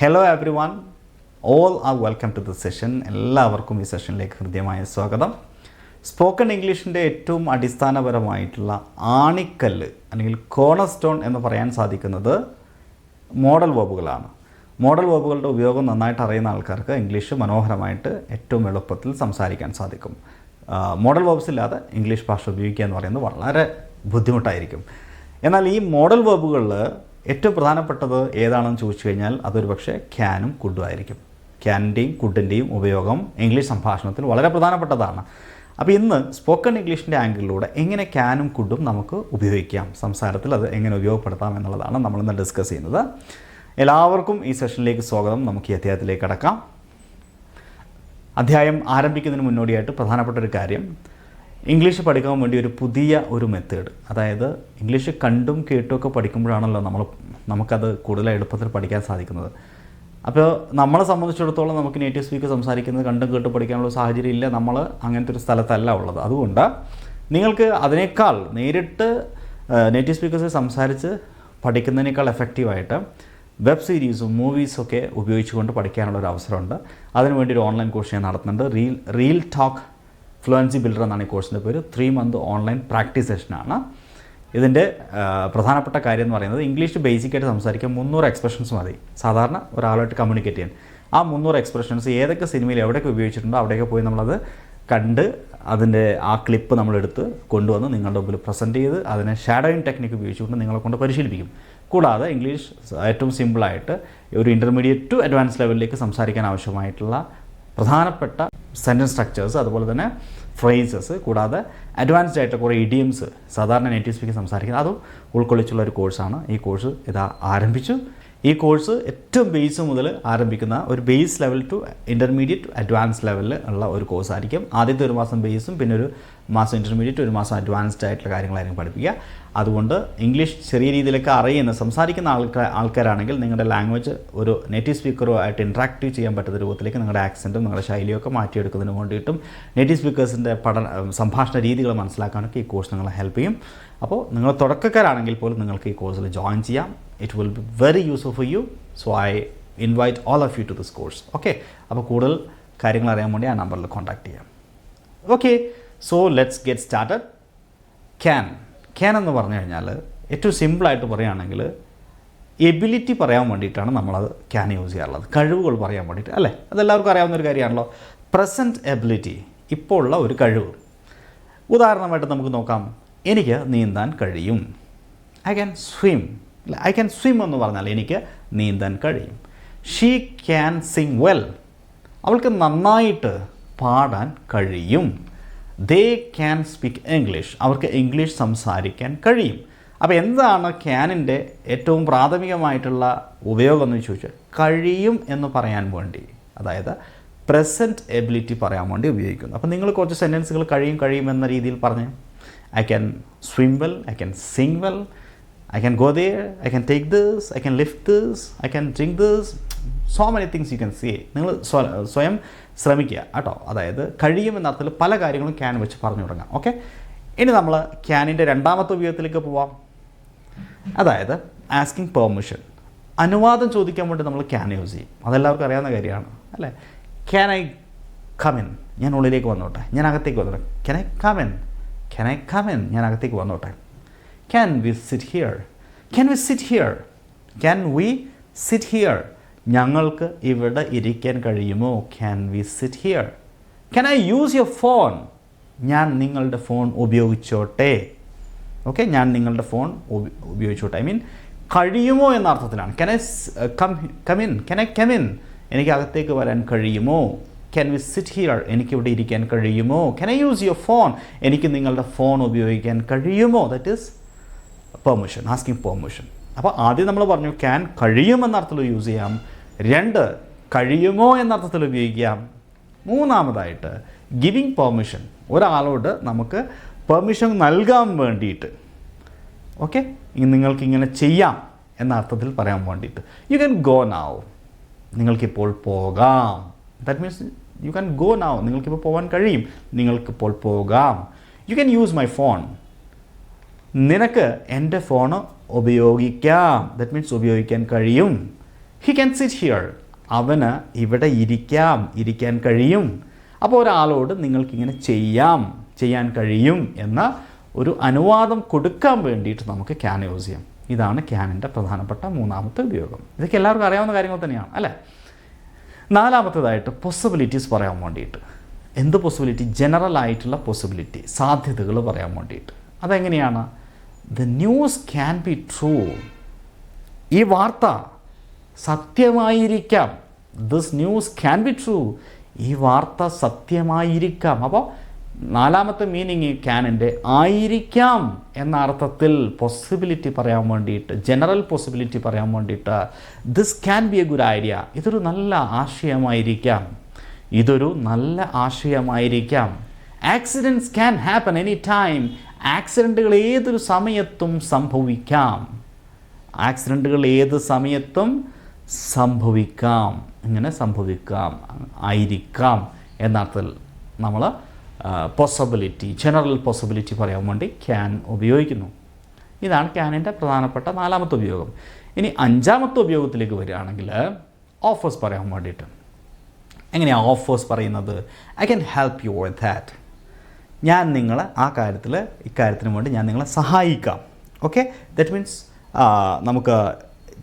Hello everyone all are welcome to the session എല്ലാവർക്കും ഈ സെഷനിലേക്ക് ഹൃദ്യമായ സ്വാഗതം. സ്പോക്കൺ ഇംഗ്ലീഷിന്റെ ഏറ്റവും അടിസ്ഥാനപരമായിട്ടുള്ള ആണിക്കല്ല് അല്ലെങ്കിൽ കോണർ സ്റ്റോൺ എന്ന് പറയാൻ സാധിക്കുന്നത് മോഡൽ വേർബുകളാണ് മോഡൽ വേർബുകളുടെ ഉപയോഗം നന്നായിട്ട് അറിയുന്ന ആൾക്കാർക്ക് ഇംഗ്ലീഷ് മനോഹരമായിട്ട് ഏറ്റവും എളുപ്പത്തിൽ സംസാരിക്കാൻ സാധിക്കും. മോഡൽ വേർബ്സ് ഇല്ലാതെ ഇംഗ്ലീഷ് ഭാഷ ഉപയോഗിക്കുക എന്ന് പറയുന്നത് വളരെ ബുദ്ധിമുട്ടായിരിക്കും. എന്നാൽ ഈ മോഡൽ വേർബുകളിൽ ഏറ്റവും പ്രധാനപ്പെട്ടത് ഏതാണെന്ന് ചോദിച്ചു കഴിഞ്ഞാൽ അതൊരു പക്ഷേ ക്യാനും കുഡും ആയിരിക്കും. ക്യാനിന്റെയും കുഡിന്റെയും ഉപയോഗം ഇംഗ്ലീഷ് സംഭാഷണത്തിൽ വളരെ പ്രധാനപ്പെട്ടതാണ്. അപ്പോൾ ഇന്ന് സ്പോക്കൺ ഇംഗ്ലീഷിന്റെ ആംഗിളിലൂടെ എങ്ങനെ ക്യാനും കുഡും നമുക്ക് ഉപയോഗിക്കാം? സംസാരത്തിൽ അത് എങ്ങനെ ഉപയോഗപ്പെടുത്താം എന്നുള്ളതാണ് നമ്മളിന്ന് ഡിസ്കസ് ചെയ്യുന്നത്. എല്ലാവർക്കും ഈ സെഷനിലേക്ക് സ്വാഗതം. നമുക്ക് ഈ അധ്യായത്തിലേക്ക് കടക്കാം. അധ്യായം ആരംഭിക്കുന്നതിന് മുന്നോടിയായിട്ട് പ്രധാനപ്പെട്ട ഒരു കാര്യം. ഇംഗ്ലീഷ് പഠിക്കാൻ വേണ്ടി ഒരു പുതിയ ഒരു മെത്തേഡ് അതായത് ഇംഗ്ലീഷ് കണ്ടും കേട്ടും ഒക്കെ പഠിക്കുമ്പോഴാണല്ലോ നമ്മൾ നമുക്കത് കൂടുതൽ എളുപ്പത്തിൽ പഠിക്കാൻ സാധിക്കുന്നത്. അപ്പോൾ നമ്മളെ സംബന്ധിച്ചിടത്തോളം നമുക്ക് നേറ്റീവ് സ്പീക്കർ സംസാരിക്കുന്നത് കണ്ടും കേട്ടും പഠിക്കാനുള്ള സാഹചര്യം ഇല്ല. നമ്മൾ അങ്ങനത്തെ ഒരു സ്ഥലത്തല്ല ഉള്ളത്. അതുകൊണ്ട് നിങ്ങൾക്ക് അതിനേക്കാൾ നേരിട്ട് നേറ്റീവ് സ്പീക്കേഴ്സ് സംസാരിച്ച് പഠിക്കുന്നതിനേക്കാൾ എഫക്റ്റീവായിട്ട് വെബ് സീരീസും മൂവീസും ഒക്കെ ഉപയോഗിച്ചുകൊണ്ട് പഠിക്കാനുള്ള ഒരു അവസരമുണ്ട്. അതിനുവേണ്ടി ഒരു ഓൺലൈൻ കോഴ്സ് ഞാൻ നടത്തുന്നുണ്ട്. Reel reel talk fluency builder എന്നാണ് ഈ കോഴ്സിന്റെ പേര്. ത്രീ മന്ത് ഓൺലൈൻ പ്രാക്ടീസ് സെഷനാണ് ഇതിന്റെ പ്രധാനപ്പെട്ട കാര്യം എന്ന് പറയുന്നത് ഇംഗ്ലീഷ് ബേസിക്കായിട്ട് സംസാരിക്കാൻ മുന്നൂറ് എക്സ്പ്രഷൻസ് മതി. സാധാരണ ഒരാളായിട്ട് കമ്മ്യൂണിക്കേറ്റ് ചെയ്യാൻ. ആ മുന്നൂറ് എക്സ്പ്രഷൻസ് ഏതൊക്കെ സിനിമയിൽ എവിടെയൊക്കെ ഉപയോഗിച്ചിട്ടുണ്ടോ അവിടെയൊക്കെ പോയി നമ്മളത് കണ്ട് അതിന്റെ ആ ക്ലിപ്പ് നമ്മളെടുത്ത് കൊണ്ടുവന്ന് നിങ്ങളുടെ മുമ്പിൽ പ്രസന്റ് ചെയ്ത് അതിനെ ഷാഡോയിങ് ടെക്നിക്ക് ഉപയോഗിച്ചുകൊണ്ട് നിങ്ങളെ കൊണ്ട് പരിശീലിപ്പിക്കും. കൂടാതെ ഇംഗ്ലീഷ് ഏറ്റവും സിമ്പിളായിട്ട് ഒരു ഇന്റർമീഡിയറ്റ് ടു അഡ്വാൻസ് ലെവലിലേക്ക് സംസാരിക്കാൻ ആവശ്യമായിട്ടുള്ള പ്രധാനപ്പെട്ട സെന്റൻസ് സ്ട്രക്ചേഴ്സ് അതുപോലെ തന്നെ ഫ്രേസസ് കൂടാതെ അഡ്വാൻസ്ഡ് ആയിട്ട് കുറേ ഇഡിയംസ് സാധാരണ നേറ്റീവ് സ്പീക്കിംഗ് സംസാരിക്കുന്നത്. അതും ഉൾക്കൊള്ളിച്ചുള്ള ഒരു കോഴ്സാണ് ഈ കോഴ്സ് ഇതാ ആരംഭിച്ചു. ഈ കോഴ്സ് ഏറ്റവും ബേസ് മുതൽ ആരംഭിക്കുന്ന ഒരു base level to intermediate advance ലെവലിൽ ഉള്ള ഒരു കോഴ്സ് ആയിരിക്കും. ആദ്യത്തെ ഒരു മാസം ബേസും പിന്നെ ഒരു മാസം ഇന്റർമീഡിയറ്റ് ഒരു മാസം അഡ്വാൻസ്ഡ് ആയിട്ടുള്ള കാര്യങ്ങളായിരിക്കും പഠിപ്പിക്കുക. അതുകൊണ്ട് ഇംഗ്ലീഷ് ചെറിയ രീതിയിലൊക്കെ അറിയുന്ന സംസാരിക്കുന്ന ആൾക്കാർ ആൾക്കാരാണെങ്കിൽ നിങ്ങളുടെ ലാംഗ്വേജ് ഒരു നേറ്റീവ് സ്പീക്കറോ ആയിട്ട് ഇൻട്രാക്റ്റീവ് ചെയ്യാൻ പറ്റുന്ന രൂപത്തിലേക്ക് നിങ്ങളുടെ ആക്സന്റും നിങ്ങളുടെ ശൈലിയൊക്കെ മാറ്റിയെടുക്കുന്നതിന് വേണ്ടിയിട്ടും നേറ്റീവ് സ്പീക്കേഴ്സിന്റെ പഠന സംഭാഷണ രീതികൾ മനസ്സിലാക്കാനൊക്കെ ഈ കോഴ്സ് നിങ്ങളെ ഹെൽപ്പ് ചെയ്യും. അപ്പോൾ നിങ്ങൾ തുടക്കക്കാരാണെങ്കിൽ പോലും നിങ്ങൾക്ക് ഈ കോഴ്സിൽ ജോയിൻ ചെയ്യാം. It will be very useful for you so I invite all of you to this course okay അപ്പോൾ കൂടുതൽ കാര്യങ്ങൾ അറിയാൻ വേണ്ടി ആ നമ്പറിൽ കോൺടാക്ട് ചെയ്യാം. Okay so let's get started can can എന്ന് പറഞ്ഞു കഴിഞ്ഞാൽ ഏറ്റവും സിമ്പിളായിട്ട് പറയുകയാണെങ്കിൽ എബിലിറ്റി പറയാൻ വേണ്ടിയിട്ടാണ് നമ്മളത് ക്യാൻ യൂസ് ചെയ്യാറുള്ളത്. കഴിവുകൾ പറയാൻ വേണ്ടിയിട്ട് അല്ലേ? അതെല്ലാവർക്കും അറിയാവുന്ന ഒരു കാര്യമാണല്ലോ. പ്രസന്റ് എബിലിറ്റി ഇപ്പോൾ ഉള്ള ഒരു കഴിവ്. ഉദാഹരണമായിട്ട് നമുക്ക് നോക്കാം. എനിക്ക് നീന്താൻ കഴിയും. I can swim I can swim എന്ന് പറഞ്ഞാൽ എനിക്ക് നീന്താൻ കഴിയും. ഷീ ക്യാൻ സിങ് വെൽ അവൾക്ക് നന്നായിട്ട് പാടാൻ കഴിയും. ദേ ക്യാൻ സ്പീക്ക് ഇംഗ്ലീഷ് അവർക്ക് ഇംഗ്ലീഷ് സംസാരിക്കാൻ കഴിയും. അപ്പോൾ എന്താണ് ക്യാനിന്റെ ഏറ്റവും പ്രാഥമികമായിട്ടുള്ള ഉപയോഗം എന്ന് ചോദിച്ചാൽ കഴിയും എന്ന് പറയാൻ വേണ്ടി. അതായത് പ്രസന്റ് എബിലിറ്റി പറയാൻ വേണ്ടി ഉപയോഗിക്കുന്നു. അപ്പോൾ നിങ്ങൾ കുറച്ച് സെന്റൻസുകൾ കഴിയും കഴിയും എന്ന രീതിയിൽ പറഞ്ഞ് I can swim well I can sing well I can go there I can take this I can lift this I can drink this so many things you can see നിങ്ങൾ സ്വ- സ്വയം ശ്രമിക്കുക കേട്ടോ. അതായത് കഴിയുമെന്ന അർത്ഥത്തിൽ പല കാര്യങ്ങളും ക്യാൻ വെച്ച് പറഞ്ഞു തുടങ്ങാം. ഓക്കെ ഇനി നമ്മൾ ക്യാനിന്റെ രണ്ടാമത്തെ ഉപയോഗത്തിലേക്ക് പോവാം. അതായത് ആസ്കിങ് പെർമിഷൻ അനുവാദം ചോദിക്കാൻ വേണ്ടി നമ്മൾ ക്യാൻ യൂസ് ചെയ്യും. അതെല്ലാവർക്കും അറിയാവുന്ന കാര്യമാണ്. അല്ലേ? ക്യാൻ ഐ കമിൻ ഞാൻ ഉള്ളിലേക്ക് വന്നോട്ടെ. ഞാൻ അകത്തേക്ക് വന്നോട്ടെ. Can I come in can I come in ഞാൻ അകത്തേക്ക് വന്നോട്ടെ. Can we sit here can we sit here can we sit here ഞങ്ങൾക്ക് ഇവിടെ ഇരിക്കാൻ കഴിയുമോ? Can we sit here can I use your phone ഞാൻ നിങ്ങളുടെ ഫോൺ ഉപയോഗിച്ചോട്ടെ. ഓക്കെ ഞാൻ നിങ്ങളുടെ ഫോൺ ഉപയോഗിച്ചോട്ടെ. ഐ മീൻ കഴിയുമോ എന്ന അർത്ഥത്തിലാണ്. Can I come come in can I come in എനിക്ക് അകത്തേക്ക് വരാൻ കഴിയുമോ? ക്യാൻ വി സിറ്റ് ഹിയർ എനിക്ക് ഇവിടെ ഇരിക്കാൻ കഴിയുമോ? Can I use your phone എനിക്ക് നിങ്ങളുടെ ഫോൺ ഉപയോഗിക്കാൻ കഴിയുമോ? That is permission asking permission അപ്പോൾ ആദ്യം നമ്മൾ പറഞ്ഞു ക്യാൻ കഴിയുമെന്ന അർത്ഥത്തിൽ യൂസ് ചെയ്യാം. രണ്ട് കഴിയുമോ എന്നർത്ഥത്തിൽ ഉപയോഗിക്കാം മൂന്നാമതായിട്ട് ഗിവിങ് പെർമിഷൻ ഒരാളോട് നമുക്ക് പെർമിഷൻ നൽകാൻ വേണ്ടിയിട്ട്. ഓക്കെ നിങ്ങൾക്ക് ഇങ്ങനെ ചെയ്യാം എന്ന അർത്ഥത്തിൽ പറയാൻ വേണ്ടിയിട്ട്. യു ക്യാൻ ഗോ നാവ് നിങ്ങൾക്കിപ്പോൾ പോകാം. That means you can go now നിങ്ങൾക്കിപ്പോൾ പോകാൻ കഴിയും. നിങ്ങൾക്കിപ്പോൾ പോകാം. You can use my phone നിനക്ക് എന്റെ ഫോണ് ഉപയോഗിക്കാം. ദറ്റ് മീൻസ് ഉപയോഗിക്കാൻ കഴിയും. ഹി ക്യാൻ സിറ്റ് ഹിയർ അവന് ഇവിടെ ഇരിക്കാം ഇരിക്കാൻ കഴിയും. അപ്പോൾ ഒരാളോട് നിങ്ങൾക്കിങ്ങനെ ചെയ്യാം ചെയ്യാൻ കഴിയും എന്ന ഒരു അനുവാദം കൊടുക്കാൻ വേണ്ടിയിട്ട് നമുക്ക് ക്യാൻ യൂസ് ചെയ്യാം. ഇതാണ് ക്യാനിന്റെ പ്രധാനപ്പെട്ട മൂന്നാമത്തെ ഉപയോഗം. ഇതൊക്കെ എല്ലാവർക്കും അറിയാവുന്ന കാര്യങ്ങൾ തന്നെയാണ് അല്ലേ? നാലാമത്തേതായിട്ട് പോസിബിലിറ്റീസ് പറയാൻ വേണ്ടിയിട്ട്. എന്ത് പോസിബിലിറ്റി ജനറൽ ആയിട്ടുള്ള പോസിബിലിറ്റി സാധ്യതകൾ പറയാൻ വേണ്ടിയിട്ട്. അതെങ്ങനെയാണ്? The news can be true ഈ വാർത്ത സത്യമായിരിക്കാം. This news can be true ഈ വാർത്ത സത്യമായിരിക്കാം. അപ്പോൾ നാലാമത്തെ മീനിങ് ക്യാനിന്റെ ആയിരിക്കാം എന്ന അർത്ഥത്തിൽ പോസിബിലിറ്റി പറയാൻ വേണ്ടിയിട്ട് ജനറൽ പോസിബിലിറ്റി പറയാൻ വേണ്ടിയിട്ട് this can be a good idea ഇതൊരു നല്ല ആശയമായിരിക്കാം. ഇതൊരു നല്ല ആശയമായിരിക്കാം. Accidents can happen any time ആക്സിഡന്റുകൾ ഏതൊരു സമയത്തും സംഭവിക്കാം. ആക്സിഡന്റുകൾ ഏത് സമയത്തും സംഭവിക്കാം. ഇങ്ങനെ സംഭവിക്കാം ആയിരിക്കാം എന്നർത്ഥത്തിൽ നമ്മൾ പോസിബിലിറ്റി ജനറൽ പോസിബിലിറ്റി പറയാൻ വേണ്ടി ക്യാൻ ഉപയോഗിക്കുന്നു. ഇതാണ് ക്യാനിന്റെ പ്രധാനപ്പെട്ട നാലാമത്തെ ഉപയോഗം. ഇനി അഞ്ചാമത്തെ ഉപയോഗത്തിലേക്ക് വരികയാണെങ്കിൽ ഓഫേഴ്സ് പറയാൻ വേണ്ടിയിട്ട്. എങ്ങനെയാണ് ഓഫേഴ്സ് പറയുന്നത്? I can help you with that ഞാൻ നിങ്ങളെ ആ കാര്യത്തിൽ ഇക്കാര്യത്തിന് വേണ്ടി ഞാൻ നിങ്ങളെ സഹായിക്കാം. ഓക്കെ ദറ്റ് മീൻസ് നമുക്ക്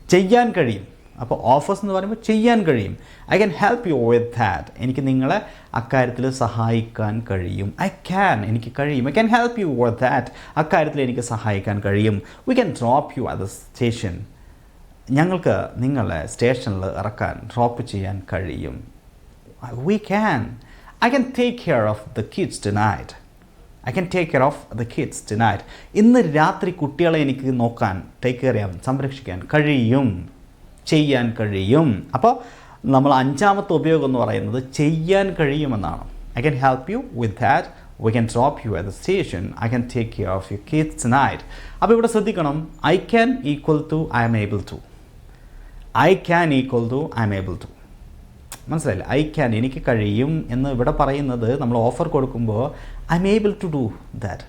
ചെയ്യാൻ കഴിയും. അപ്പോൾ ഓഫേഴ്സ് എന്ന് പറയുമ്പോൾ ചെയ്യാൻ കഴിയും. I can help you with that എനിക്ക് നിങ്ങളെ അക്കാര്യത്തിൽ സഹായിക്കാൻ കഴിയും. ഐ ക്യാൻ എനിക്ക് കഴിയും. I can help you with that അക്കാര്യത്തിൽ എനിക്ക് സഹായിക്കാൻ കഴിയും. We can drop you the station ഞങ്ങൾക്ക് നിങ്ങളെ സ്റ്റേഷനിൽ ഇറക്കാൻ ഡ്രോപ്പ് ചെയ്യാൻ കഴിയും. We can I can take care of the kids tonight I can take care of the kids tonight ഇന്ന് രാത്രി കുട്ടികളെ എനിക്ക് നോക്കാൻ ടേക്ക് കെയർ ചെയ്യാൻ സംരക്ഷിക്കാൻ കഴിയും. ചെയ്യാൻ കഴിയും. അപ്പോൾ നമ്മൾ അഞ്ചാമത്തെ ഉപയോഗം എന്ന് പറയുന്നത് ചെയ്യാൻ കഴിയുമെന്നാണ്. I can help you with that we can drop you at the station I can take care of you kids night അപ്പോൾ ഇവിടെ ശ്രദ്ധിക്കണം. I can equal to I am able to I can equal to I am able to മനസ്സിലായില്ലേ? I can എനിക്ക് കഴിയും എന്ന് ഇവിടെ പറയുന്നത് നമ്മൾ ഓഫർ കൊടുക്കുമ്പോൾ I am able to do that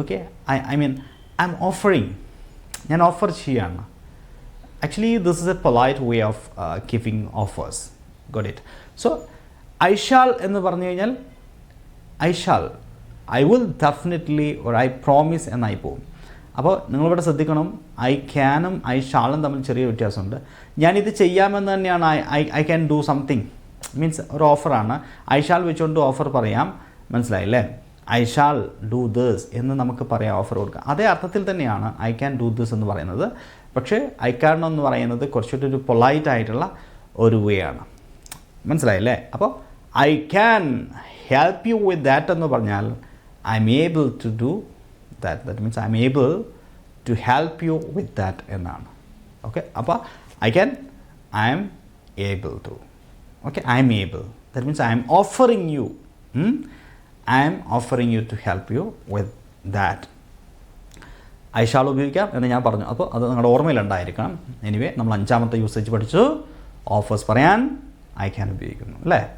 okay I I mean I am offering ഞാൻ offer ചെയ്യാണ്. Actually this is a polite way of giving offers got it so I shall എന്ന് പറഞ്ഞു കഴിഞ്ഞാൽ I shall I will definitely ഒരു I promise എന്നായി പോകും. അപ്പോൾ നിങ്ങളിവിടെ ശ്രദ്ധിക്കണം. ഐ ക്യാനും ഐ ഷാളും തമ്മിൽ ചെറിയ വ്യത്യാസമുണ്ട്. ഞാനിത് ചെയ്യാമെന്ന് തന്നെയാണ് I I I can do something means ഒരു ഓഫറാണ് ഐ ഷാൾ വെച്ചുകൊണ്ട് ഓഫർ പറയാം. മനസ്സിലായില്ലേ? ഐ ഷാൾ ഡു ദിസ് എന്ന് നമുക്ക് പറയാം ഓഫർ കൊടുക്കാം. അതേ അർത്ഥത്തിൽ തന്നെയാണ് ഐ ക്യാൻ ഡു ദിസ് എന്ന് പറയുന്നത്. പക്ഷേ ഐ ക്യാൻ എന്ന് പറയുന്നത് കുറച്ചുകൂടി ഒരു പൊളൈറ്റ് ആയിട്ടുള്ള ഒരു വേ ആണ്. മനസ്സിലായില്ലേ? അപ്പോൾ I can help you with that എന്ന് പറഞ്ഞാൽ I am able to do that that means I am able to help you with that എന്നാണ്. ഓക്കെ അപ്പോൾ I can I am able to okay I am able that means I am offering you I am offering you to help you with that I shall ഉപയോഗിക്കാം എന്ന് ഞാൻ പറഞ്ഞു. അപ്പോൾ അത് നിങ്ങളുടെ ഓർമ്മയിലുണ്ടായിരിക്കണം. Anyway നമ്മൾ അഞ്ചാമത്തെ യൂസേജ് പഠിച്ചു. ഓഫേഴ്സ് പറയാൻ ഐ ഉപയോഗിക്കുന്നു. അല്ലേ?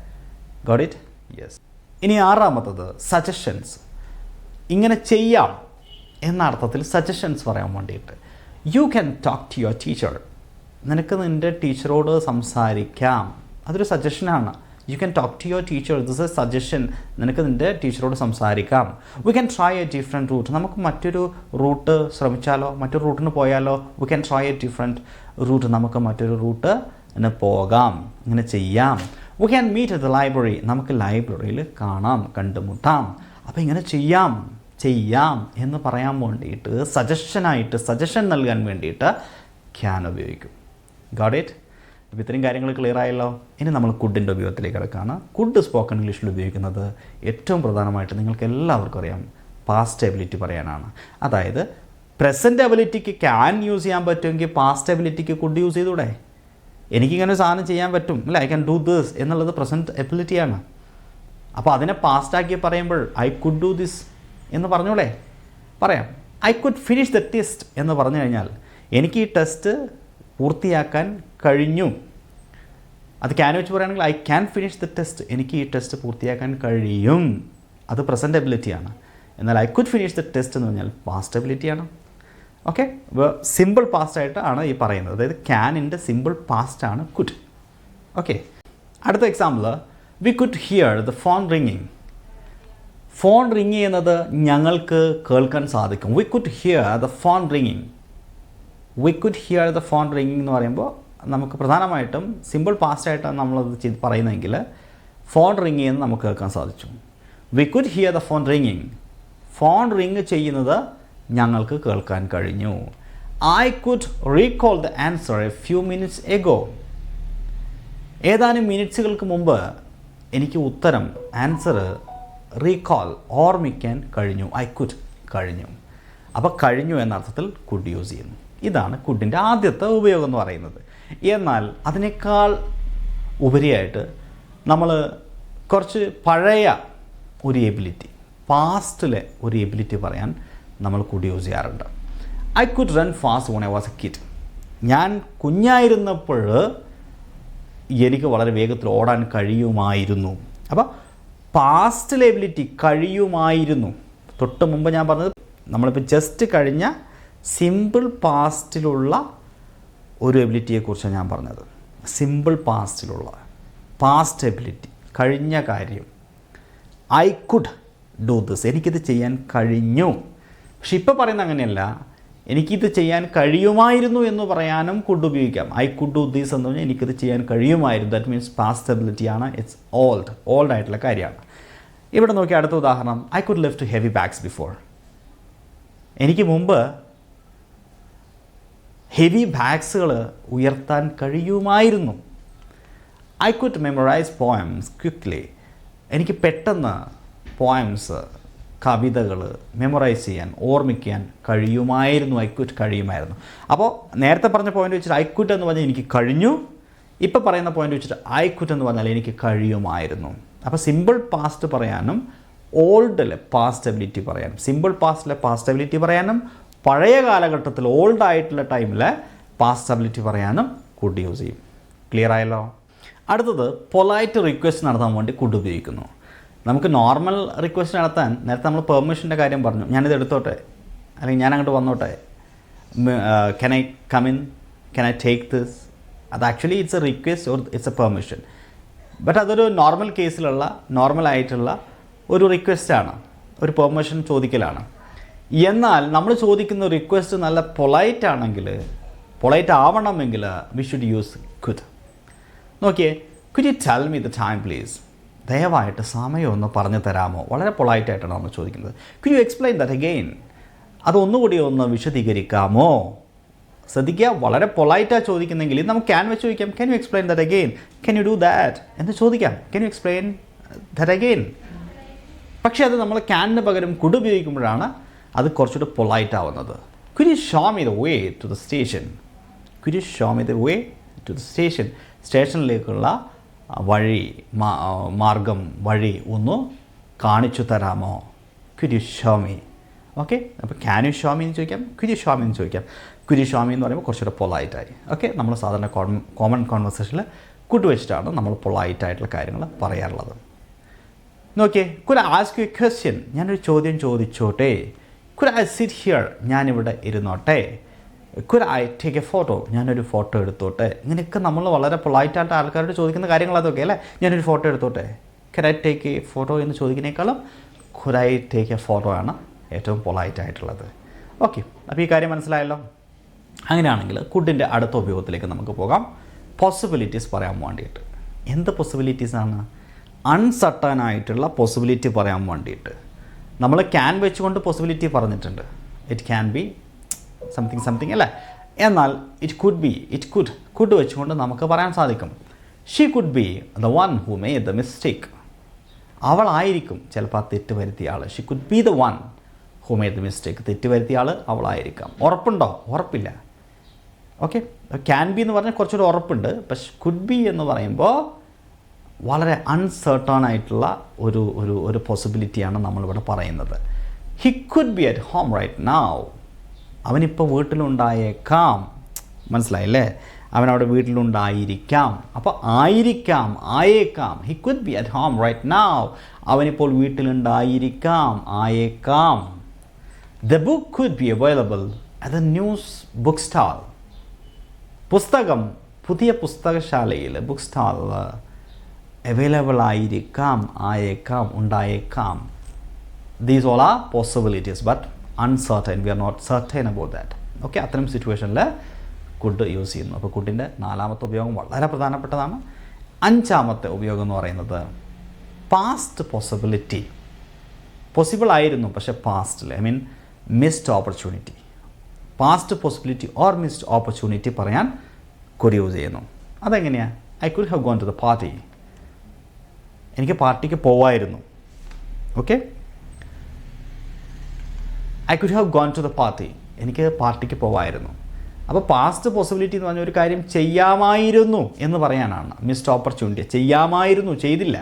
ഗോഡ് ഇറ്റ് യെസ് ഇനി ആറാമത്തത് സജഷൻസ് ഇങ്ങനെ ചെയ്യാം എന്ന അർത്ഥത്തിൽ സജഷൻസ് പറയാൻ വേണ്ടിയിട്ട്. You can talk to your teacher നിനക്ക് നിന്റെ ടീച്ചറോട് സംസാരിക്കാം. അതൊരു സജഷനാണ് you can talk to your teacher this a suggestion നിനക്ക് നിന്റെ ടീച്ചറോട് സംസാരിക്കാം. We can try a different route നമുക്ക് മറ്റൊരു റൂട്ട് ശ്രമിച്ചാലോ മറ്റൊരു റൂട്ടിന് പോയാലോ we can try a different route നമുക്ക് മറ്റൊരു റൂട്ട് ഇങ്ങനെ പോകാം. ഇങ്ങനെ ചെയ്യാം. We can meet the library നമുക്ക് ലൈബ്രറിയിൽ കാണാം കണ്ടുമുട്ടാം. അപ്പോൾ ഇങ്ങനെ ചെയ്യാം ചെയ്യാം എന്ന് പറയാൻ വേണ്ടിയിട്ട് സജഷനായിട്ട് സജഷൻ നൽകാൻ വേണ്ടിയിട്ട് ക്യാൻ ഉപയോഗിക്കും. ഗോഡ് ഇറ്റ് അപ്പോൾ ഇത്രയും കാര്യങ്ങൾ ക്ലിയർ ആയല്ലോ. ഇനി നമ്മൾ കുഡിന്റെ ഉപയോഗത്തിലേക്ക് കിടക്കുകയാണ് കുഡ് സ്പോക്കൺ ഇംഗ്ലീഷിൽ ഉപയോഗിക്കുന്നത് ഏറ്റവും പ്രധാനമായിട്ട് നിങ്ങൾക്ക് എല്ലാവർക്കും അറിയാം. പാസ്റ്റ് എബിലിറ്റി പറയാനാണ്. അതായത് പ്രസന്റ് എബിലിറ്റിക്ക് ക്യാൻ യൂസ് ചെയ്യാൻ പറ്റുമെങ്കിൽ പാസ്റ്റ് എബിലിറ്റിക്ക് കുഡ് യൂസ് ചെയ്തൂടെ എനിക്കിങ്ങനെ സാധനം ചെയ്യാൻ പറ്റും. അല്ലേ? ഐ ക്യാൻ ഡു ദിസ് എന്നുള്ളത് പ്രസന്റ് എബിലിറ്റിയാണ് അപ്പോൾ അതിനെ പാസ്റ്റാക്കി പറയുമ്പോൾ ഐ കുഡ് ഡു ദിസ് എന്ന് പറഞ്ഞൂടെ? പറയാം. I could finish the test എന്ന് പറഞ്ഞു കഴിഞ്ഞാൽ എനിക്ക് ഈ ടെസ്റ്റ് പൂർത്തിയാക്കാൻ കഴിഞ്ഞു. അത് ക്യാൻ വെച്ച് പറയുകയാണെങ്കിൽ I can finish the test എനിക്ക് ഈ ടെസ്റ്റ് പൂർത്തിയാക്കാൻ കഴിയും. അത് പ്രസന്റ് എബിലിറ്റിയാണ് എന്നാൽ I could finish the test എന്ന് പറഞ്ഞാൽ പാസ്റ്റ് എബിലിറ്റിയാണ് ഓക്കെ സിമ്പിൾ പാസ്റ്റ് ആയിട്ട് ആണ് ഈ പറയുന്നത്. അതായത് ക്യാനിന്റെ സിമ്പിൾ പാസ്റ്റ് ആണ് കുഡ് ഓക്കെ അടുത്ത example we could hear the phone റിങ്ങിങ് phone ring ചെയ്യുന്നത് ഞങ്ങൾക്ക് കേൾക്കാൻ സാധിക്കും. We could hear the phone റിങ്ങിങ് we could hear the phone ringing എന്ന് പറയുമ്പോൾ നമുക്ക് പ്രധാനമായിട്ടും സിമ്പിൾ പാസ്റ്റ് ആയിട്ടാണ് നമ്മളത് ചെയ്ത് പറയുന്നതെങ്കിൽ ഫോൺ റിങ് ചെയ്യുന്നത് നമുക്ക് കേൾക്കാൻ സാധിച്ചു. We could hear the phone റിങ്ങിങ് phone ring ചെയ്യുന്നത് ഞങ്ങൾക്ക് കേൾക്കാൻ കഴിഞ്ഞു. I could recall the answer a few minutes ago ഏതാനും മിനിറ്റ്സുകൾക്ക് മുമ്പ് എനിക്ക് ഉത്തരം ആൻസർ റീകോൾ ഓർമ്മിക്കാൻ കഴിഞ്ഞു. ഐ കുഡ് കഴിഞ്ഞു. അപ്പോൾ കഴിഞ്ഞു എന്ന അർത്ഥത്തിൽ കുഡ് യൂസ് ചെയ്യുന്നു. ഇതാണ് കുഡിന്റെ ആദ്യത്തെ ഉപയോഗം എന്ന് പറയുന്നത്. എന്നാൽ അതിനേക്കാൾ ഉപരിയായിട്ട് നമ്മൾ കുറച്ച് പഴയ ഒരു എബിലിറ്റി പാസ്റ്റിലെ ഒരു എബിലിറ്റി പറയാൻ നമ്മൾ കുഡ് യൂസ് ചെയ്യാറുണ്ട്. I could run fast on I was a kid ഞാൻ കുഞ്ഞായിരുന്നപ്പോൾ എനിക്ക് വളരെ വേഗത്തിൽ ഓടാൻ കഴിയുമായിരുന്നു. അപ്പോൾ പാസ്റ്റിലെ എബിലിറ്റി കഴിയുമായിരുന്നു. തൊട്ട് മുമ്പ് ഞാൻ പറഞ്ഞത് നമ്മളിപ്പോൾ ജസ്റ്റ് കഴിഞ്ഞ സിമ്പിൾ പാസ്റ്റിലുള്ള ഒരു എബിലിറ്റിയെക്കുറിച്ചാണ് ഞാൻ പറഞ്ഞത്. സിമ്പിൾ പാസ്റ്റിലുള്ള പാസ്റ്റ് എബിലിറ്റി കഴിഞ്ഞ കാര്യം. ഐ കുഡ് ഡു ദിസ് എനിക്കിത് ചെയ്യാൻ കഴിഞ്ഞു. പക്ഷെ ഇപ്പോൾ പറയുന്നത് അങ്ങനെയല്ല. എനിക്കിത് ചെയ്യാൻ കഴിയുമായിരുന്നു എന്ന് പറയാനും കുഡ് ഉപയോഗിക്കാം. ഐ കുഡ് ഡു ദീസ് എന്ന് പറഞ്ഞാൽ എനിക്കിത് ചെയ്യാൻ കഴിയുമായിരുന്നു. ദാറ്റ് മീൻസ് പാസ്റ്റ് എബിലിറ്റി ആണ്. ഇറ്റ്സ് ഓൾഡ് ഓൾഡ് ആയിട്ടുള്ള കാര്യമാണ്. ഇവിടെ നോക്കി അടുത്ത ഉദാഹരണം. I could lift heavy bags before എനിക്ക് മുമ്പ് ഹെവി ബാഗ്സുകൾ ഉയർത്താൻ കഴിയുമായിരുന്നു. I could memorise poems quickly എനിക്ക് പെട്ടെന്ന് പോയംസ് കവിതകൾ മെമ്മറൈസ് ചെയ്യാൻ ഓർമ്മിക്കാൻ കഴിയുമായിരുന്നു. ഐ കുഡ് കഴിയുമായിരുന്നു. അപ്പോൾ നേരത്തെ പറഞ്ഞ പോയിന്റ് വെച്ചിട്ട് ഐ കുഡ് എന്ന് പറഞ്ഞാൽ എനിക്ക് കഴിഞ്ഞു. ഇപ്പോൾ പറയുന്ന പോയിന്റ് വെച്ചിട്ട് ഐ കുഡ് എന്ന് പറഞ്ഞാൽ എനിക്ക് കഴിയുമായിരുന്നു. അപ്പോൾ സിമ്പിൾ പാസ്റ്റ് പറയാനും ഓൾഡിലെ പാസ്റ്റ് എബിലിറ്റി പറയാനും സിമ്പിൾ പാസ്റ്റിലെ പാസ്റ്റബിലിറ്റി പറയാനും പഴയ കാലഘട്ടത്തിൽ ഓൾഡ് ആയിട്ടുള്ള ടൈമിൽ പാസ്റ്റ് എബിലിറ്റി പറയാനും കുഡ് യൂസ് ചെയ്യും. ക്ലിയർ ആയല്ലോ? അടുത്തത് പൊലൈറ്റ് റിക്വസ്റ്റ് നടത്താൻ വേണ്ടി കുഡ് ഉപയോഗിക്കുന്നു. നമുക്ക് നോർമൽ റിക്വസ്റ്റ് നടത്താൻ നേരത്തെ നമ്മൾ പെർമിഷന്റെ കാര്യം പറഞ്ഞു. ഞാനിത് എടുത്തോട്ടെ? അല്ലെങ്കിൽ ഞാൻ അങ്ങോട്ട് വന്നോട്ടെ? Can I come in can I take this അത് actually it's a request or it's a permission but അതൊരു നോർമൽ കേസിലുള്ള നോർമൽ ആയിട്ടുള്ള ഒരു റിക്വസ്റ്റാണ് ഒരു പെർമിഷൻ ചോദിക്കലാണ്. എന്നാൽ നമ്മൾ ചോദിക്കുന്ന റിക്വസ്റ്റ് നല്ല പൊളൈറ്റ് ആണെങ്കിൽ പൊളൈറ്റ് ആവണമെങ്കിൽ വി ഷുഡ് യൂസ് കുഡ് നോക്കിയേ could you tell me the time please ദയവായിട്ട് സമയം ഒന്ന് പറഞ്ഞു തരാമോ? വളരെ പൊളൈറ്റായിട്ടാണ് നമ്മൾ ചോദിക്കുന്നത്. Could you explain that again അതൊന്നുകൂടി ഒന്ന് വിശദീകരിക്കാമോ? ശ്രദ്ധിക്കുക വളരെ പൊളൈറ്റാണ് ചോദിക്കുന്നെങ്കിൽ ഇത് നമുക്ക് ക്യാൻ വെച്ച് ചോദിക്കാം. Can you explain that again can you do that എന്ന് ചോദിക്കാം. Can you explain that again പക്ഷേ അത് നമ്മൾ ക്യാനിന് പകരം കുഡ് ഉപയോഗിക്കുമ്പോഴാണ് അത് കുറച്ചുകൂടെ പൊളൈറ്റ് ആവുന്നത്. Could you show me the way to the station could you show me the way to the station സ്റ്റേഷനിലേക്കുള്ള വഴി മാർഗം വഴി ഒന്ന് കാണിച്ചു തരാമോ? Could you show me okay അപ്പോൾ ഷോ മീ എന്ന് ചോദിക്കാം. കുരി ഷോ മീ എന്ന് ചോദിക്കാം. കുരി ഷോ മീ എന്ന് പറയുമ്പോൾ കുറച്ചുകൂടെ പൊളൈറ്റായി ഓക്കെ നമ്മൾ സാധാരണ കോമൺ കോൺവെർസേഷനിൽ കൂട്ടുവെച്ചിട്ടാണ് നമ്മൾ പൊളൈറ്റായിട്ടുള്ള കാര്യങ്ങൾ പറയാറുള്ളത്. നോക്കിയേ കുല ആസ്ക് യു ക്വസ്റ്റ്യൻ ഞാനൊരു ചോദ്യം ചോദിച്ചോട്ടെ. കുല ഐ സിറ്റ് ഹിയർ ഞാനിവിടെ ഇരുന്നോട്ടെ. Could I take a photo ഞാനൊരു ഫോട്ടോ എടുത്തോട്ടെ. ഇങ്ങനെയൊക്കെ നമ്മൾ വളരെ പൊളൈറ്റായിട്ട് ആൾക്കാരോട് ചോദിക്കുന്ന കാര്യങ്ങൾ അതൊക്കെ അല്ലേ? ഞാനൊരു ഫോട്ടോ എടുത്തോട്ടെ. Could I take a photo എന്ന് ചോദിക്കുന്നേക്കാളും could I take a photo ആണ് ഏറ്റവും പൊളൈറ്റായിട്ടുള്ളത് ഓക്കെ അപ്പോൾ ഈ കാര്യം മനസ്സിലായല്ലോ? അങ്ങനെയാണെങ്കിൽ കുഡിന്റെ അടുത്ത ഉപയോഗത്തിലേക്ക് നമുക്ക് പോകാം. പോസിബിലിറ്റീസ് പറയാൻ വേണ്ടിയിട്ട്. എന്ത് പോസിബിലിറ്റീസാണ് അൺസർട്ടൺ ആയിട്ടുള്ള പോസിബിലിറ്റി പറയാൻ വേണ്ടിയിട്ട്. നമ്മൾ ക്യാൻ വെച്ചുകൊണ്ട് പോസിബിലിറ്റി പറഞ്ഞിട്ടുണ്ട്. It can be something something അല്ലേ? എന്നാൽ it could be it could could വെച്ചുകൊണ്ട് നമുക്ക് പറയാൻ സാധിക്കും. She could be the one who may the mistake അവളായിരിക്കും ചിലപ്പോൾ ആ തെറ്റ് വരുത്തിയ ആൾ she could be the one who may the mistake തെറ്റ് വരുത്തിയ ആൾ അവളായിരിക്കാം. ഉറപ്പുണ്ടോ? ഉറപ്പില്ല. ഓക്കെ ക്യാൻ ബി എന്ന് പറഞ്ഞാൽ കുറച്ചുകൂടി ഉറപ്പുണ്ട്. പക്ഷെ കുഡ് ബി എന്ന് പറയുമ്പോൾ വളരെ അൺസേർട്ടൺ ആയിട്ടുള്ള ഒരു ഒരു ഒരു പോസിബിലിറ്റിയാണ് നമ്മളിവിടെ പറയുന്നത്. He could be at home right now അവനിപ്പോൾ വീട്ടിലുണ്ടായേക്കാം. മനസ്സിലായില്ലേ? അവനവിടെ വീട്ടിലുണ്ടായിരിക്കാം. അപ്പോൾ ആയിരിക്കാം ആയേക്കാം. He could be at home right now അവനിപ്പോൾ വീട്ടിലുണ്ടായിരിക്കാം ആയേക്കാം. The book could be available അത് ന്യൂസ് ബുക്ക് സ്റ്റാൾ പുസ്തകം പുതിയ പുസ്തകശാലയിൽ ബുക്ക് സ്റ്റാൾ അവൈലബിൾ ആയിരിക്കാം ആയേക്കാം ഉണ്ടായേക്കാം. These all are possibilities but uncertain we are not certain about that okay അത്തരം സിറ്റുവേഷനിൽ കുഡ് യൂസ് ചെയ്യുന്നു. അപ്പോൾ കുഡിന്റെ നാലാമത്തെ ഉപയോഗം വളരെ പ്രധാനപ്പെട്ടതാണ്. അഞ്ചാമത്തെ ഉപയോഗം എന്ന് പറയുന്നത് പാസ്റ്റ് പോസിബിലിറ്റി പോസിബിൾ ആയിരുന്നു പക്ഷേ പാസ്റ്റിൽ I mean missed opportunity past possibility or missed opportunity പറയാൻ കുഡ് യൂസ് ചെയ്യുന്നു. അതെങ്ങനെയാണ് I could have gone to the party എനിക്ക് പാർട്ടിക്ക് പോവായിരുന്നു. Okay I could have gone to the party എനിക്ക് പാർട്ടിക്ക് പോവായിരുന്നു. അപ്പോൾ പാസ്റ്റ് പോസിബിലിറ്റി എന്ന് പറഞ്ഞ ഒരു കാര്യം ചെയ്യാമായിരുന്നു എന്ന് പറയാനാണ് മിസ്ഡ് ഓപ്പർച്യൂണിറ്റി ചെയ്യാമായിരുന്നു ചെയ്തില്ല.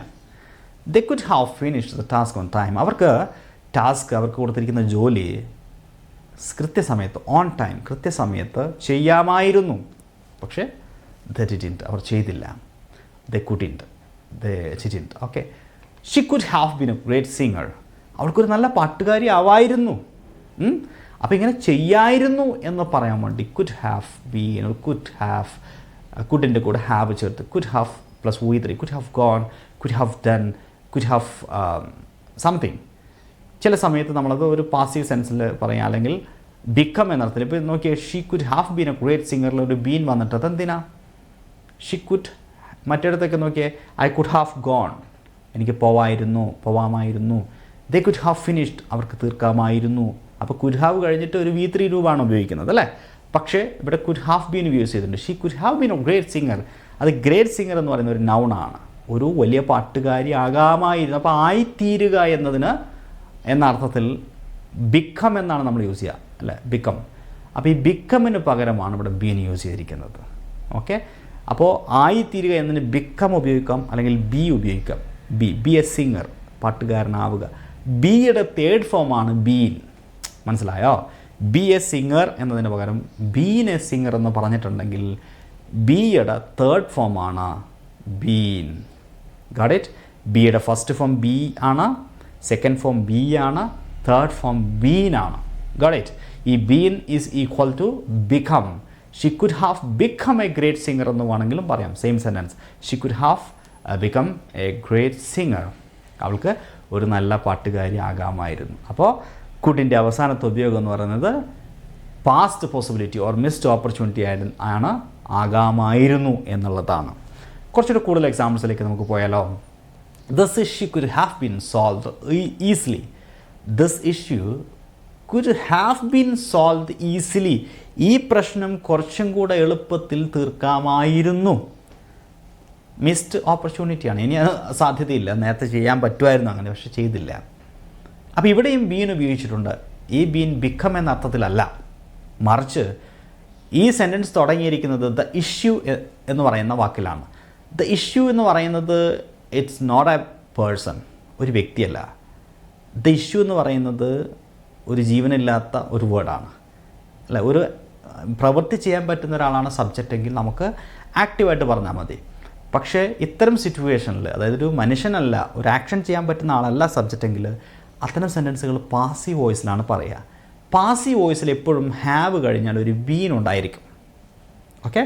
They could have finish the task on time അവർക്ക് ടാസ്ക് അവർക്ക് കൊടുത്തിരിക്കുന്ന ജോലി കൃത്യസമയത്ത് ഓൺ ടൈം കൃത്യസമയത്ത് ചെയ്യാമായിരുന്നു. പക്ഷേ ദ ഡിഡിന്റ് അവർ ചെയ്തില്ല. They couldn't they didn't okay. She could have been a great singer അവൾക്കൊരു നല്ല പാട്ടുകാരി ആവായിരുന്നു. അപ്പോൾ ഇങ്ങനെ ചെയ്യായിരുന്നു എന്ന് പറയാൻ വേണ്ടി could have been could have കുഡിന്റെ കൂടെ ഹാവ് ചേർത്ത് could have plus V three could have gone could have done could have something ചില സമയത്ത് നമ്മളത് ഒരു പാസീവ് സെൻസിൽ പറയാം. അല്ലെങ്കിൽ ബിക്കം എന്നർത്ഥത്തിൽ ഇപ്പോൾ നോക്കിയാൽ she could have been a great സിംഗറിൽ ഒരു ബീൻ വന്നിട്ട് അതെന്തിനാ ഷി കുഡ് മറ്റിടത്തൊക്കെ നോക്കിയേ ഐ കുഡ് ഹാവ് ഗോൺ എനിക്ക് പോവായിരുന്നു പോവാമായിരുന്നു. ദേ കുഡ് ഹാവ് ഫിനിഷ്ഡ് അവർക്ക് തീർക്കാമായിരുന്നു. അപ്പോൾ കുഡ് ഹാവ് കഴിഞ്ഞിട്ട് ഒരു വി ത്രീ രൂപമാണ് ഉപയോഗിക്കുന്നത് അല്ലേ? പക്ഷേ ഇവിടെ കുഡ് ഹാവ് ബീൻ യൂസ് ചെയ്തിട്ടുണ്ട്. She could have been a great singer അത് ഗ്രേറ്റ് സിംഗർ എന്ന് പറയുന്ന ഒരു നൗണാണ് ഒരു വലിയ പാട്ടുകാരി ആകാമായിരുന്നു. അപ്പോൾ ആയിത്തീരുക എന്നതിന് എന്ന അർത്ഥത്തിൽ ബിക്കം എന്നാണ് നമ്മൾ യൂസ് ചെയ്യുക അല്ലേ? ബിക്കം അപ്പോൾ ഈ ബിക്കമിന് പകരമാണ് ഇവിടെ ബീൻ യൂസ് ചെയ്തിരിക്കുന്നത്. ഓക്കെ അപ്പോൾ ആയിത്തീരുക എന്നതിന് ബിക്കം ഉപയോഗിക്കാം അല്ലെങ്കിൽ ബി ഉപയോഗിക്കാം. ബി ബി എ സിംഗർ പാട്ടുകാരനാവുക. ബിയുടെ തേർഡ് ഫോമാണ് ബീൻ. മനസ്സിലായോ? ബി എ സിംഗർ എന്നതിന് പകരം ബീൻ എ സിംഗർ എന്ന് പറഞ്ഞിട്ടുണ്ടെങ്കിൽ ബിയുടെ തേർഡ് ഫോമാണ് ബീൻ. ഗാഡ് ഇറ്റ് ബിയുടെ ഫസ്റ്റ് ഫോം ബി ആണ് സെക്കൻഡ് ഫോം ബി ആണ് തേർഡ് ഫോം ബീൻ ആണ്. ഗാഡ് ഇറ്റ് ഈ been is equal to become. She could have become a great singer എന്ന് വേണമെങ്കിലും പറയാം. Same sentence she could have become a great singer അവൾക്ക് ഒരു നല്ല പാട്ടുകാരി ആകാമായിരുന്നു. അപ്പോൾ കുഡിന്റെ അവസാനത്തെ ഉപയോഗം എന്ന് പറയുന്നത് past possibility or missed opportunity ആയിരുന്നു ആണ് ആകാമായിരുന്നു എന്നുള്ളതാണ്. കുറച്ചുകൂടി കൂടുതൽ എക്സാമ്പിൾസിലേക്ക് നമുക്ക് പോയാലോ. This issue could have been solve easily this issue could have been solve easily ഈ പ്രശ്നം കുറച്ചും കൂടെ എളുപ്പത്തിൽ തീർക്കാമായിരുന്നു. മിസ്ഡ് ഓപ്പർച്യൂണിറ്റിയാണ് ഇനി അത് സാധ്യതയില്ല. നേരത്തെ ചെയ്യാൻ പറ്റുമായിരുന്നു അങ്ങനെ പക്ഷെ ചെയ്തില്ല. അപ്പോൾ ഇവിടെയും ബീൻ ഉപയോഗിച്ചിട്ടുണ്ട്. ഈ ബീൻ ബിക്കം എന്ന അർത്ഥത്തിലല്ല. മറിച്ച് ഈ സെന്റൻസ് തുടങ്ങിയിരിക്കുന്നത് ദ ഇഷ്യൂ എന്ന് പറയുന്ന വാക്കിലാണ്. ദ ഇഷ്യൂ എന്ന് പറയുന്നത് ഇറ്റ്സ് നോട്ട് എ പേഴ്സൺ ഒരു വ്യക്തിയല്ല. ദ ഇഷ്യൂ എന്ന് പറയുന്നത് ഒരു ജീവനില്ലാത്ത ഒരു വേർഡാണ്. അല്ല? ഒരു പ്രവൃത്തി ചെയ്യാൻ പറ്റുന്ന ഒരാളാണ് സബ്ജക്റ്റ് എങ്കിൽ നമുക്ക് ആക്റ്റീവായിട്ട് പറഞ്ഞാൽ മതി. പക്ഷേ ഇത്തരം സിറ്റുവേഷനിൽ അതായത് ഒരു മനുഷ്യനല്ല ഒരു ആക്ഷൻ ചെയ്യാൻ പറ്റുന്ന ആളല്ല സബ്ജക്റ്റ് എങ്കിൽ അത്തരം സെന്റൻസുകൾ പാസീവ് വോയിസിലാണ് പറയുക. പാസീവ് വോയിസിൽ എപ്പോഴും ഹാവ് കഴിഞ്ഞാൽ ഒരു ബീൻ ഉണ്ടായിരിക്കും. ഓക്കെ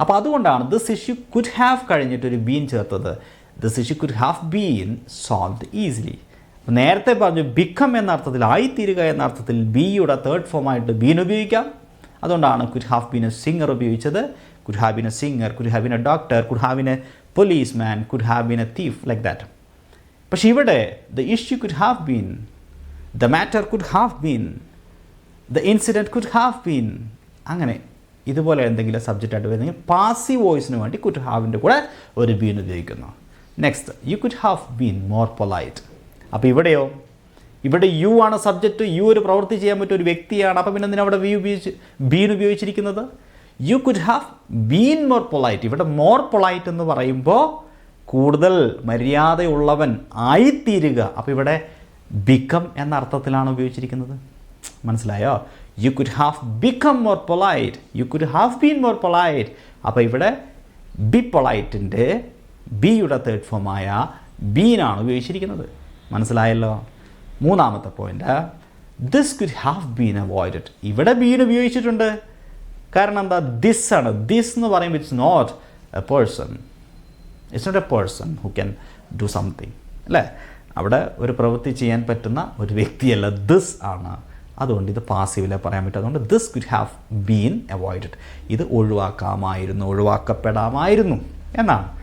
അപ്പോൾ അതുകൊണ്ടാണ് ദിസ് ഇഷ്യൂ കുഡ് ഹാവ് കഴിഞ്ഞിട്ട് ഒരു ബീൻ ചേർത്തത്. This issue could have been solve easily നേരത്തെ പറഞ്ഞു ബിക്കം എന്ന അർത്ഥത്തിൽ ആയിത്തീരുക എന്ന അർത്ഥത്തിൽ ബിയുടെ തേർഡ് ഫോമായിട്ട് ബീൻ ഉപയോഗിക്കാം. അതുകൊണ്ടാണ് could have been a singer ഉപയോഗിച്ചത്. Could have been a singer could have been a doctor could have been a policeman could have been a thief like that പക്ഷേ ഇവിടെ the issue could have been the matter could have been the incident could have been അങ്ങനെ ഇതുപോലെ എന്തെങ്കിലും subject ആയിട്ട് വരുന്നെങ്കിൽ passive വോയിസിന് വേണ്ടി could ഹാവിന്റെ കൂടെ ഒരു ബീൻ ഉപയോഗിക്കുന്നു. Next you could have been more polite അപ്പോൾ ഇവിടെയോ? ഇവിടെ യു ആണ് സബ്ജക്റ്റ് യു ഒരു പ്രവൃത്തി ചെയ്യാൻ പറ്റിയ ഒരു വ്യക്തിയാണ്. അപ്പം പിന്നെ അവിടെ വി ഉപയോഗിച്ച് ബീൻ ഉപയോഗിച്ചിരിക്കുന്നത്? You could have been more polite ഇവിടെ മോർ പൊളൈറ്റ് എന്ന് പറയുമ്പോൾ കൂടുതൽ മര്യാദയുള്ളവൻ ആയിത്തീരുക. അപ്പോൾ ഇവിടെ ബിക്കം എന്ന അർത്ഥത്തിലാണ് ഉപയോഗിച്ചിരിക്കുന്നത്. മനസ്സിലായോ? You could have become more polite you could have been more polite അപ്പോൾ ഇവിടെ ബി പൊളൈറ്റിന്റെ ബിയുടെ തേർഡ് ഫോമായ ബീനാണ് ഉപയോഗിച്ചിരിക്കുന്നത്. മനസ്സിലായല്ലോ? മൂന്നാമത്തെ point this could have been avoided ഇവിടെ ബീൻ ഉപയോഗിച്ചിട്ടുണ്ട്. കാരണം എന്താ? ദിസ് ആണ്. ദിസ് എന്ന് പറയുമ്പോൾ it's not a person it's not a person who can do something അല്ലേ? അവിടെ ഒരു പ്രവൃത്തി ചെയ്യാൻ പറ്റുന്ന ഒരു വ്യക്തിയല്ല. ദിസ് ആണ്. അതുകൊണ്ട് ഇത് പാസീവിലെ പറയാൻ പറ്റും അതുകൊണ്ട് this could have been avoided ഇത് ഒഴിവാക്കാമായിരുന്നു ഒഴിവാക്കപ്പെടാമായിരുന്നു എന്നാണ്.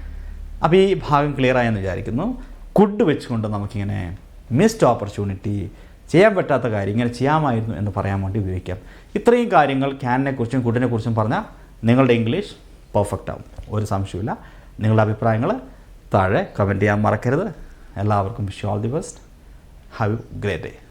അപ്പോൾ ഈ ഭാഗം ക്ലിയർ ആയെന്ന് വിചാരിക്കുന്നു. കുഡ് വെച്ചുകൊണ്ട് നമുക്കിങ്ങനെ മിസ്ഡ് ഓപ്പർച്യൂണിറ്റി ചെയ്യാൻ പറ്റാത്ത കാര്യം ഇങ്ങനെ ചെയ്യാമായിരുന്നു എന്ന് പറയാൻ വേണ്ടി ഉപയോഗിക്കാം. ഇത്രയും കാര്യങ്ങൾ ക്യാനിനെ കുറിച്ചും കുഡിനെ കുറിച്ചും പറഞ്ഞാൽ നിങ്ങളുടെ ഇംഗ്ലീഷ് പെർഫെക്റ്റ് ആവും. ഒരു സംശയമില്ല നിങ്ങളുടെ അഭിപ്രായങ്ങൾ താഴെ കമന്റ് ചെയ്യാൻ മറക്കരുത്. എല്ലാവർക്കും wish all the best have great day